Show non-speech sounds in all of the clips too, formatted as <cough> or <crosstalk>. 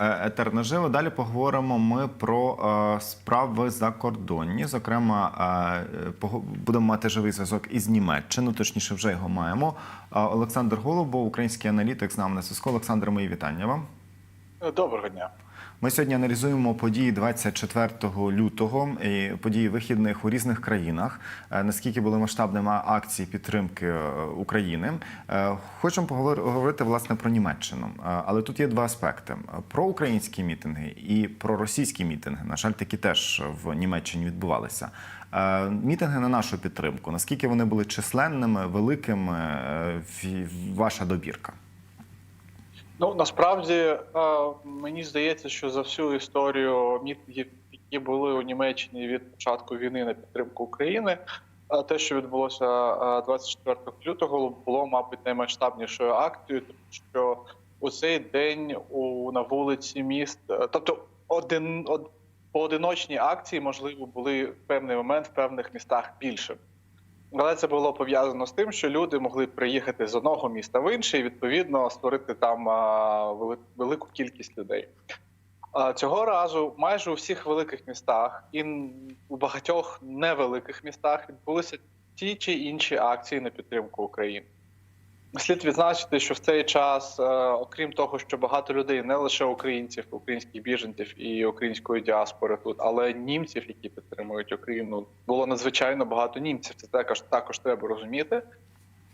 е, етер наживо. Далі поговоримо ми про е, справи закордонні. Зокрема, е, будемо мати живий зв'язок із Німеччиною, точніше, вже його маємо. Олександр Голубов, український аналітик, з нами на зв'язку. Олександр, мої вітання вам. Доброго дня. Ми сьогодні аналізуємо події 24 лютого і події вихідних у різних країнах. Е, Наскільки були масштабними акції підтримки е, України? Е, Хочемо поговор- говорити власне про Німеччину, але тут є два аспекти: про українські мітинги і про російські мітинги. На жаль, такі теж в Німеччині відбувалися. Мітинги на нашу підтримку. Наскільки вони були численними, великими? Ваша добірка? Ну насправді е, мені здається, що за всю історію мітингів, які були у Німеччині від початку війни на підтримку України, е, те, що відбулося е, 24 лютого, було, мабуть, наймасштабнішою акцією, тому що у цей день у на вулиці міст, е, тобто один од, поодиночні акції, можливо, були в певний момент в певних містах більше. Але це було пов'язано з тим, що люди могли приїхати з одного міста в інше і відповідно створити там велику кількість людей. Цього разу майже у всіх великих містах і у багатьох невеликих містах відбулися ті чи інші акції на підтримку України. Слід відзначити, що в цей час, е, окрім того, що багато людей, не лише українців, українських біженців і української діаспори тут, але німців, які підтримують Україну, було надзвичайно багато німців. Це також також треба розуміти.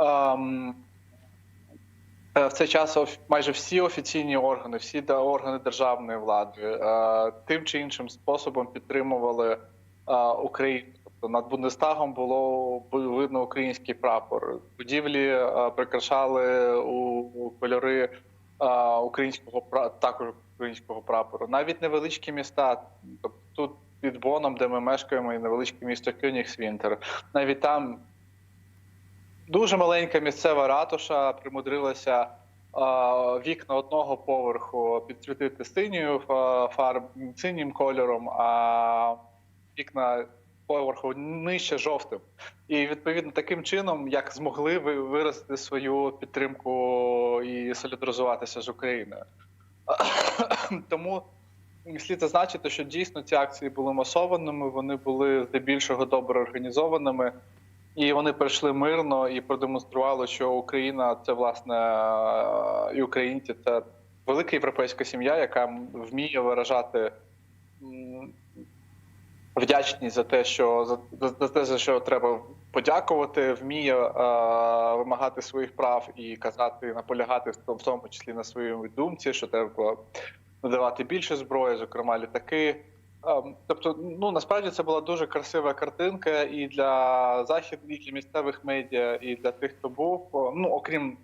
Ем, е, В цей час майже всі офіційні органи, всі органи державної влади е, тим чи іншим способом підтримували Україну. Тобто над Бундестагом було видно український прапор. Будівлі е, прикрашали у, у кольори е, українського також українського прапору. Навіть невеличкі міста, тобто тут під Боном, де ми мешкаємо, і невеличке місто Кюнігсвінтер. Навіть там дуже маленька місцева ратуша примудрилася е, вікна одного поверху підсвітити синьою фарб, синім кольором, а вікна поверху нижче жовтим. І відповідно таким чином, як змогли ви виразити свою підтримку і солідаризуватися з Україною. <coughs> Тому слід зазначити, що дійсно ці акції були масованими, вони були здебільшого добре організованими, і вони пройшли мирно і продемонстрували, що Україна це власне і українці це велика європейська сім'я, яка вміє виражати вдячність за те, що за, те, за що треба подякувати, вміє е, вимагати своїх прав і казати, наполягати в тому- числі на своїй думці, що треба надавати більше зброї, зокрема літаки. Ем, Тобто, ну насправді це була дуже красива картинка і для західних, і для місцевих медіа, і для тих, хто був. Ну окрім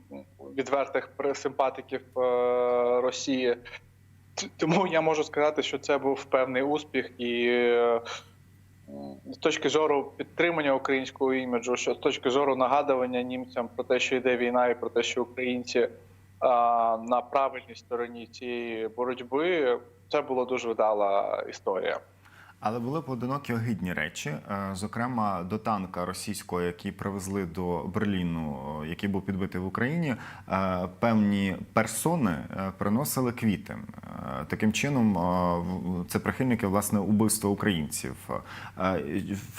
відвертих симпатиків е, Росії. Тому я можу сказати, що це був певний успіх, і е, з точки зору підтримання українського іміджу, що з точки зору нагадування німцям про те, що йде війна, і про те, що українці а, на правильній стороні цієї боротьби, це була дуже вдала історія. Але були поодинокі огидні речі, Е, зокрема до танка російського, який привезли до Берліну, який був підбитий в Україні. е, Певні персони е, приносили квіти. Таким чином, це прихильники власне убивства українців.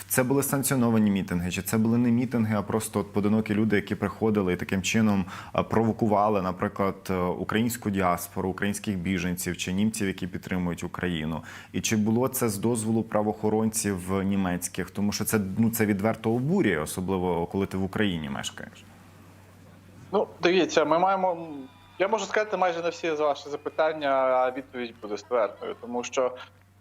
Це були санкціоновані мітинги, чи це були не мітинги, а просто от поодинокі люди, які приходили і таким чином провокували, наприклад, українську діаспору, українських біженців чи німців, які підтримують Україну. І чи було це з дозволу правоохоронців німецьких? Тому що це ну це відверто обурює, особливо коли ти в Україні мешкаєш. Ну, дивіться, ми маємо. Я можу сказати майже на всі з ваші запитання, а відповідь буде ствердною, тому що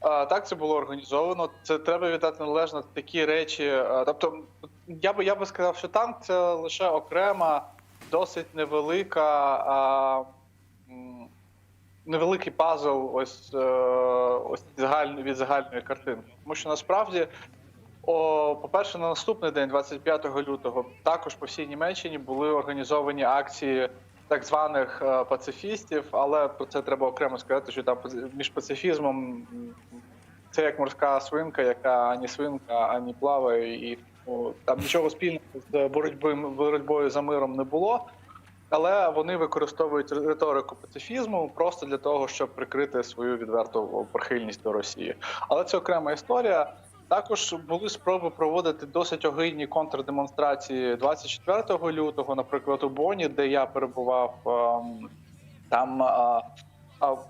а, так це було організовано. Це треба віддати належно такі речі. а, Тобто, я би я би сказав, що танк це лише окрема, досить невелика, а, невеликий пазл ось, е, ось від загальної картинки. Тому що насправді о, по-перше, на наступний день, 25 лютого, також по всій Німеччині були організовані акції так званих е, пацифістів, але про це треба окремо сказати, що там між пацифізмом це як морська свинка, яка ані свинка, ані плаває, і ну, там нічого спільного з боротьбою, боротьбою за миром не було. Але вони використовують риторику пацифізму просто для того, щоб прикрити свою відверту прихильність до Росії. Але це окрема історія. Також були спроби проводити досить огидні контрдемонстрації 24 лютого, наприклад, у Боні, де я перебував. ем, Там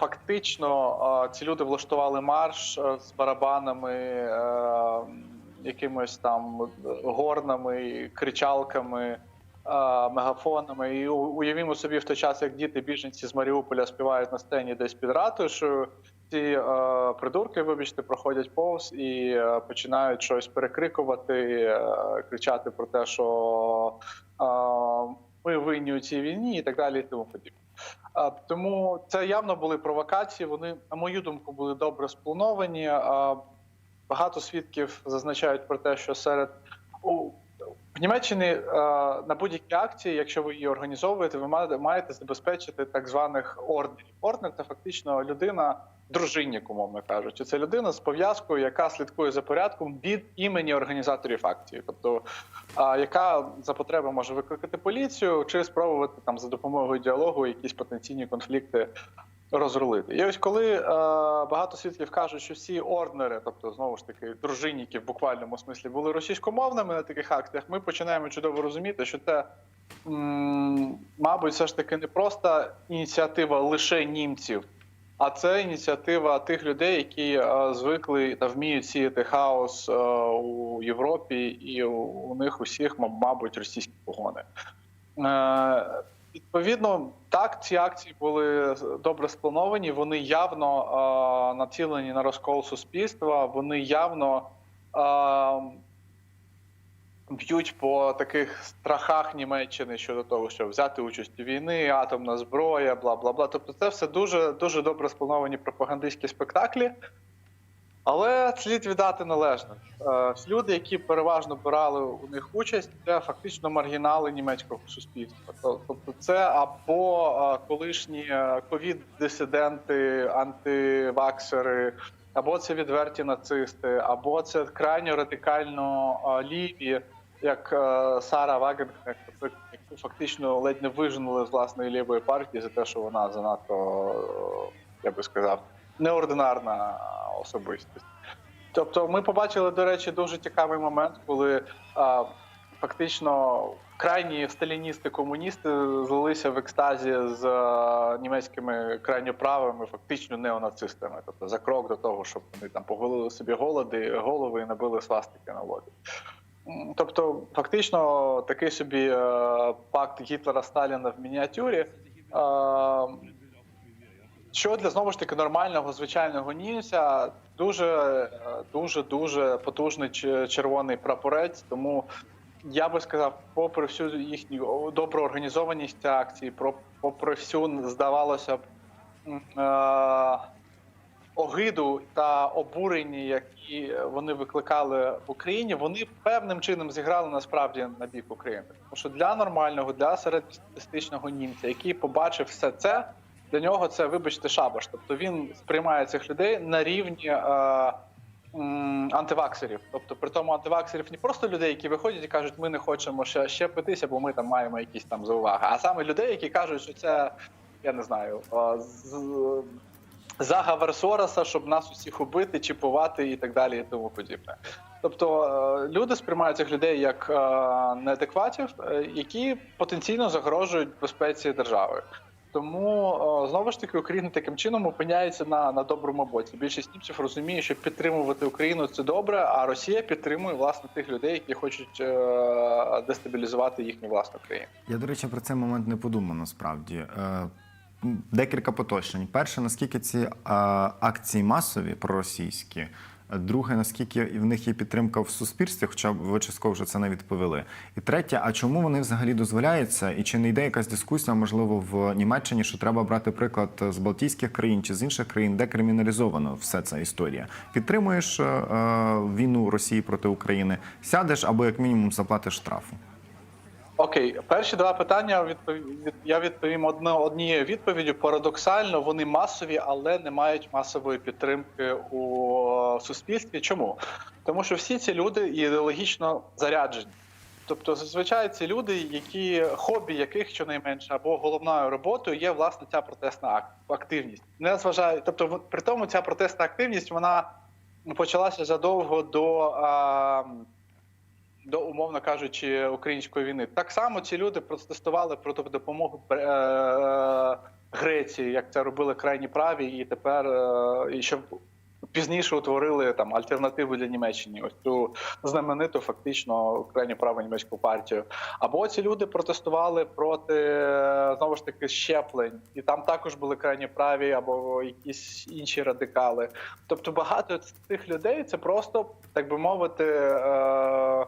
фактично ці люди влаштували марш е, з барабанами, е, якимось там горнами, кричалками, мегафонами. І уявімо собі в той час, як діти біженці з Маріуполя співають на сцені десь під ратушею. Ці придурки, вибачте, проходять повз і починають щось перекрикувати, кричати про те, що ми винні у цій війні, і так далі, і тому подібне. Тому це явно були провокації. Вони, на мою думку, були добре сплановані. Багато свідків зазначають про те, що серед в Німеччині е, на будь-якій акції, якщо ви її організовуєте, ви маєте- забезпечити так званих ордерів. Ордер це фактично людина, дружинник, умовно кажучи. Це людина з пов'язкою, яка слідкує за порядком від імені організаторів акції, тобто яка за потреби може викликати поліцію чи спробувати там за допомогою діалогу якісь потенційні конфлікти розрулити. І ось коли е, багато свідків кажуть, що всі орднери, тобто знову ж таки дружинники в буквальному смислі, були російськомовними на таких акціях, ми починаємо чудово розуміти, що це, м, мабуть, все ж таки не просто ініціатива лише німців. А це ініціатива тих людей, які е, звикли та вміють сіяти хаос е, у Європі, і у, у них усіх, мабуть, російські погони. Е, відповідно, так, ці акції були добре сплановані. Вони явно е, націлені на розкол суспільства. Вони явно е, б'ють по таких страхах Німеччини щодо того, щоб взяти участь у війни, атомна зброя, бла бла бла. Тобто, це все дуже дуже добре сплановані пропагандистські спектаклі. Але слід віддати належне. Е, Люди, які переважно брали у них участь, це фактично маргінали німецького суспільства. То- Тобто, це або е, колишні е, ковід-дисиденти, антиваксери, або це відверті нацисти, або це крайньо радикально ліві, як Сара Вагенкнехт, яку фактично ледь не виженули з власної лівої партії за те, що вона занадто, я би сказав, неординарна особистість. Тобто, ми побачили, до речі, дуже цікавий момент, коли а, фактично крайні сталіністи, комуністи злилися в екстазі з а, німецькими крайньоправими, фактично неонацистами. Тобто за крок до того, щоб вони там поголили собі голоди, голови і набили свастики на воді. Тобто, фактично, такий собі е, пакт Гітлера-Сталіна в мініатюрі. Е, що для знову ж таки нормального звичайного німця дуже дуже дуже потужний червоний прапорець. Тому я би сказав, попри всю їхню добру організованість акції, про попри всю здавалося б е, огиду та обурення, які вони викликали в Україні, вони певним чином зіграли насправді на бік України. Тому що для нормального, для середньостатистичного німця, який побачив все це, для нього це, вибачте, шабаш. Тобто він сприймає цих людей на рівні. Е, м, Антиваксерів, тобто при тому антиваксерів не просто людей, які виходять і кажуть, ми не хочемо ще щепитися, бо ми там маємо якісь там зауваги, а саме людей, які кажуть, що це я не знаю, е, з- заговор Сороса, щоб нас усіх убити, чіпувати і так далі, і тому подібне. Тобто е, люди сприймають цих людей як е, неадекватів, е, які потенційно загрожують безпеці держави. Тому е, знову ж таки Україна таким чином опиняється на, на доброму боці. Більшість німців розуміє, що підтримувати Україну це добре, а Росія підтримує власне тих людей, які хочуть е, дестабілізувати їхню власну країну. Я, до речі, про цей момент не подумав насправді. Е, Декілька поточнень. Перше, наскільки ці акції масові проросійські. Друге, наскільки в них є підтримка в суспільстві, хоча ви частково вже це не відповіли. І третє, а чому вони взагалі дозволяються? І чи не йде якась дискусія, можливо, в Німеччині, що треба брати приклад з Балтійських країн чи з інших країн, де криміналізовано все ця історія? Підтримуєш е, е, війну Росії проти України, сядеш або як мінімум заплатиш штрафу. Окей, перші два питання я відповім одно, однією відповіддю. Парадоксально, вони масові, але не мають масової підтримки у суспільстві. Чому? Тому що всі ці люди ідеологічно заряджені. Тобто, зазвичай ці люди, які хобі яких щонайменше або головною роботою є власне ця протестна активність. Не зважає, тобто, при тому ця протестна активність вона почалася задовго до, а, до умовно кажучи, української війни. Так само ці люди протестували проти допомоги е, Греції, як це робили крайні праві, і тепер е, і щоб пізніше утворили там альтернативу для Німеччини. Ось цю знамениту фактично крайню праву німецьку партію. Або ці люди протестували проти е, знову ж таки щеплень, і там також були крайні праві або якісь інші радикали. Тобто багато цих людей це просто, так би мовити. Е-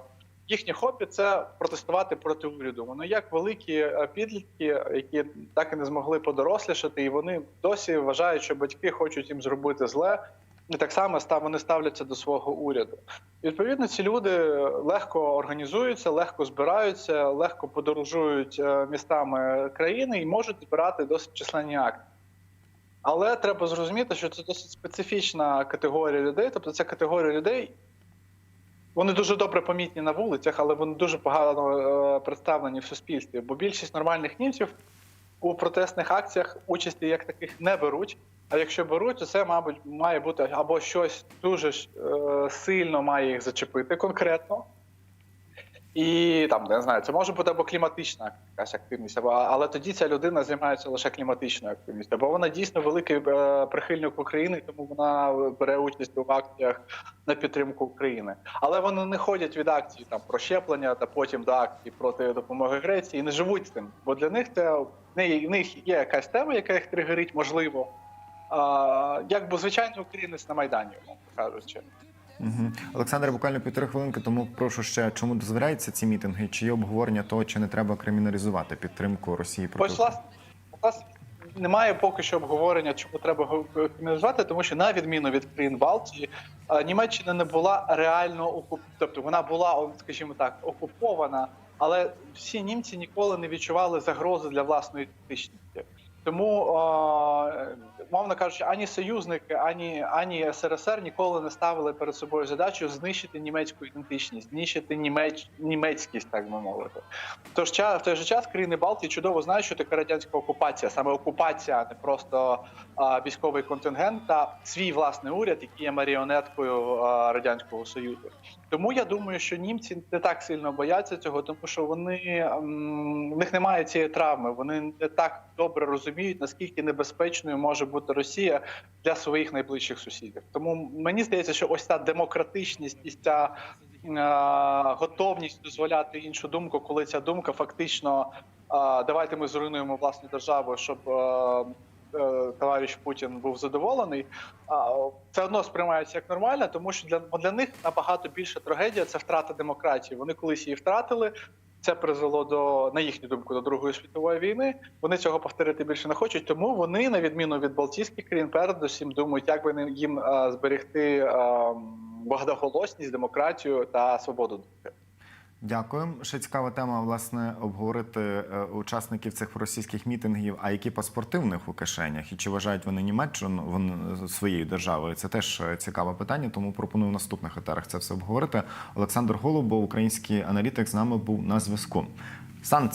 Їхнє хобі це протестувати проти уряду. Вони як великі е, підлітки, які так і не змогли подорослішати, і вони досі вважають, що батьки хочуть їм зробити зле, і так само вони ставляться до свого уряду. Відповідно, ці люди легко організуються, легко збираються, легко подорожують е, містами країни і можуть збирати досить численні акти. Але треба зрозуміти, що це досить специфічна категорія людей. Тобто, це категорія людей. Вони дуже добре помітні на вулицях, але вони дуже погано е, представлені в суспільстві. Бо більшість нормальних німців у протестних акціях участі як таких не беруть. А якщо беруть, то це, мабуть, має бути або щось дуже е, сильно має їх зачепити конкретно. І там, не знаю, це може бути або кліматична якась активність, або, але тоді ця людина займається лише кліматичною активністю, бо вона дійсно великий е, прихильник України, тому вона бере участь у акціях на підтримку України. Але вони не ходять від акції там про щеплення та потім до акції проти допомоги Греції і не живуть з цим. Бо для них це в них є якась тема, яка їх тригерить, можливо. А, як би звичайний українець на Майдані, кажучи. Угу. Олександр, буквально півтори хвилинки, тому прошу ще, чому дозволяються ці мітинги? Чи є обговорення того, чи не треба криміналізувати підтримку Росії проти Ось власне нас немає поки що обговорення, чому треба криміналізувати, тому що на відміну від країн Балтії, Німеччина не була реально окуп... тобто вона була, скажімо так, окупована, але всі німці ніколи не відчували загрози для власної ідентичності. Тому, мовно кажучи, ані союзники, ані, ані СРСР ніколи не ставили перед собою задачу знищити німецьку ідентичність, знищити німеч... німецькість, так би мовити. Тож в той же час країни Балтії чудово знають, що таке радянська окупація, саме окупація, а не просто військовий контингент та свій власний уряд, який є маріонеткою радянського союзу. Тому я думаю, що німці не так сильно бояться цього, тому що вони в них немає цієї травми. Вони не так добре розуміють, наскільки небезпечною може бути Росія для своїх найближчих сусідів. Тому мені здається, що ось ця демократичність і ця е, готовність дозволяти іншу думку, коли ця думка фактично е, давайте ми зруйнуємо власну державу, щоб е, товариш Путін був задоволений. Це одно сприймається як нормально, тому що для, для них набагато більша трагедія це втрата демократії. Вони колись її втратили. Це призвело до, на їхню думку, до Другої світової війни. Вони цього повторити більше не хочуть, тому вони, на відміну від Балтійських країн, передусім думають, як би їм е, зберегти е, багатоголосність, демократію та свободу думки. Дякую. Ще цікава тема, власне, обговорити е, учасників цих російських мітингів, а які паспорти в них у кишенях, і чи вважають вони Німеччину вони своєю державою? Це теж е, цікаве питання, тому пропоную в наступних етерах це все обговорити. Олександр Голубов, український аналітик, з нами був на зв'язку. Санкції.